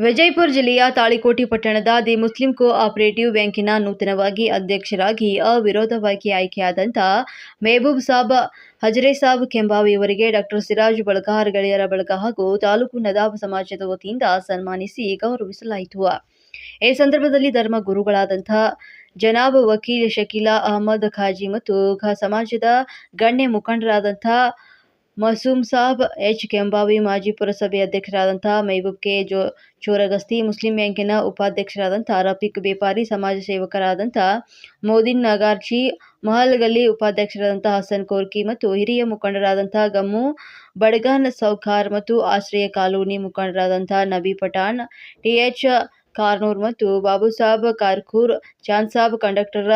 ವಿಜಯಪುರ ಜಿಲ್ಲೆಯ ತಾಳಿಕೋಟಿ ಪಟ್ಟಣದ the Muslim co operative ಬ್ಯಾಂಕಿನ ನೂತನವಾಗಿ ಅಧ್ಯಕ್ಷರಾಗಿ ಅವಿರೋಧವಾಗಿ ಆಯ್ಕೆಯಾದಂಥ ಮೆಹಬೂಬ್ ಸಾಬ್, ಹಜರೆ ಸಾಬ್ ಕೆಂಬಾವಿ ಅವರಿಗೆ ಡಾಕ್ಟರ್ ಸಿರಾಜ್ ಬಳಗಾರ್ ಗೆಳೆಯರ ಬಳಗ ಹಾಗೂ ತಾಲೂಕು ನದಾಬ್ ಸಮಾಜದ ವತಿಯಿಂದ ಸನ್ಮಾನಿಸಿ ಗೌರವಿಸಲಾಯಿತು. ಈ ಸಂದರ್ಭದಲ್ಲಿ ಧರ್ಮ ಗುರುಗಳಾದಂಥ ಜನಾಬ್ ವಕೀಲ್ ಶಕೀಲಾ ಅಹಮದ್ ಖಾಜಿ ಮತ್ತು ಸಮಾಜದ ಗಣ್ಯ ಮುಖಂಡರಾದಂಥ ಮಸೂಮ್ ಸಾಬ್ ಎಚ್. ಕೆಂಬಾವಿ ಮಾಜಿ ಪುರಸಭೆ ಅಧ್ಯಕ್ಷರಾದಂಥ ಮೈಬೂಬ್ ಕೆ ಜೋ ಚೋರಗಸ್ತಿ, ಮುಸ್ಲಿಂ ಬ್ಯಾಂಕಿನ ಉಪಾಧ್ಯಕ್ಷರಾದಂಥ ರಫೀಕ್ ಬೇಪಾರಿ, ಸಮಾಜ ಸೇವಕರಾದಂಥ ಮೋದಿನ್ ನಗಾರ್ಜಿ, ಮಹಲ್ಗಲ್ಲಿ ಉಪಾಧ್ಯಕ್ಷರಾದಂಥ ಹಸನ್ ಕೋರ್ಕಿ ಮತ್ತು ಹಿರಿಯ ಮುಖಂಡರಾದಂಥ ಗಮ್ಮು ಬಡಗಾನ್ ಸೌಖಾರ್ ಮತ್ತು ಆಶ್ರಯ ಕಾಲೋನಿ ಮುಖಂಡರಾದಂಥ ನಬಿ ಪಠಾಣ್ ಟಿಎಚ್ ಕಾರ್ನೂರ್ ಮತ್ತು ಬಾಬು ಸಾಬ್ ಕಾರ್ಕೂರ್, ಚಾಂದ್ ಸಾಬ್ ಕಂಡಕ್ಟರ್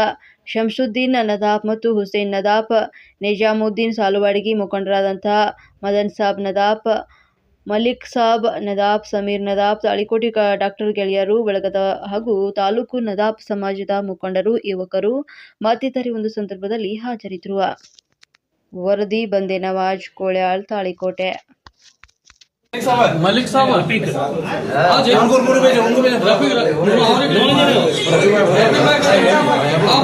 ಶಂಸುದ್ದೀನ್ ನದಾಫ್ ಮತ್ತು ಹುಸೇನ್ ನದಾಫ್ ನಿಜಾಮುದ್ದೀನ್ ಸಾಲುವಾಡಿಗಿ ಮುಖಂಡರಾದಂತಹ ಮದನ್ ಸಾಬ್ ನದಾಫ್ ಮಲಿಕ್ ಸಾಬ್ ನದಾಬ್ ಸಮೀರ್ ನದಾಫ್ ತಾಳಿಕೋಟಿ ಡಾಕ್ಟರ್ ಗೆಳೆಯರು ಬಳಗದ ಹಾಗೂ ತಾಲೂಕು ನದಾಫ್ ಸಮಾಜದ ಮುಖಂಡರು ಯುವಕರು ಮತ್ತಿತರ ಒಂದು ಸಂದರ್ಭದಲ್ಲಿ ಹಾಜರಿದ್ರು ವರದಿ ಬಂದೆ ನವಾಜ್ ಕೋಳ್ಯಾಳ್ ತಾಳಿಕೋಟೆ ಮಲಿಕ್ ಸಾಬ್ भेजो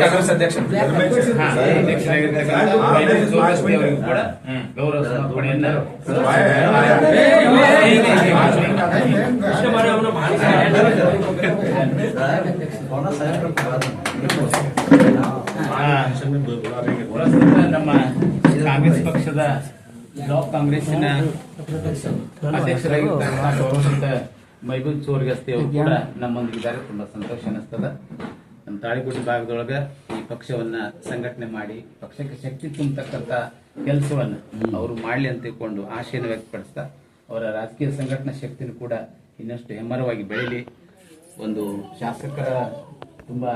ಕಾಂಗ್ರೆಸ್ ಅಧ್ಯಕ್ಷ ಗೌರವ ಸಮರ್ಪಣೆಯನ್ನು ನಮ್ಮ ಕಾಂಗ್ರೆಸ್ ಪಕ್ಷದ ಬ್ಲಾಕ್ ಕಾಂಗ್ರೆಸ್ಸಿನ ಅಧ್ಯಕ್ಷರಾಗಿರ್ತಕ್ಕಂಥ ಮೈಬೂಲ್ ಚೋರ್ಗಸ್ತಿ ಅವರು ಸಂತೋಷ ಅನಿಸ್ತದ. ನಮ್ಮ ತಾಳಿಕೋಟೆ ಭಾಗದೊಳಗ ಈ ಪಕ್ಷವನ್ನ ಸಂಘಟನೆ ಮಾಡಿ, ಪಕ್ಷಕ್ಕೆ ಶಕ್ತಿ ತುಂಬತಕ್ಕಂತ ಕೆಲಸವನ್ನ ಅವರು ಮಾಡ್ಲಿ ಅಂತ ತಿಳ್ಕೊಂಡು ಆಶೆಯನ್ನು ವ್ಯಕ್ತಪಡಿಸ್ತಾ, ಅವರ ರಾಜಕೀಯ ಸಂಘಟನಾ ಶಕ್ತಿನೂ ಕೂಡ ಇನ್ನಷ್ಟು ಹೆಮ್ಮರವಾಗಿ ಬೆಳೀಲಿ. ಒಂದು ಶಾಸಕರ ತುಂಬಾ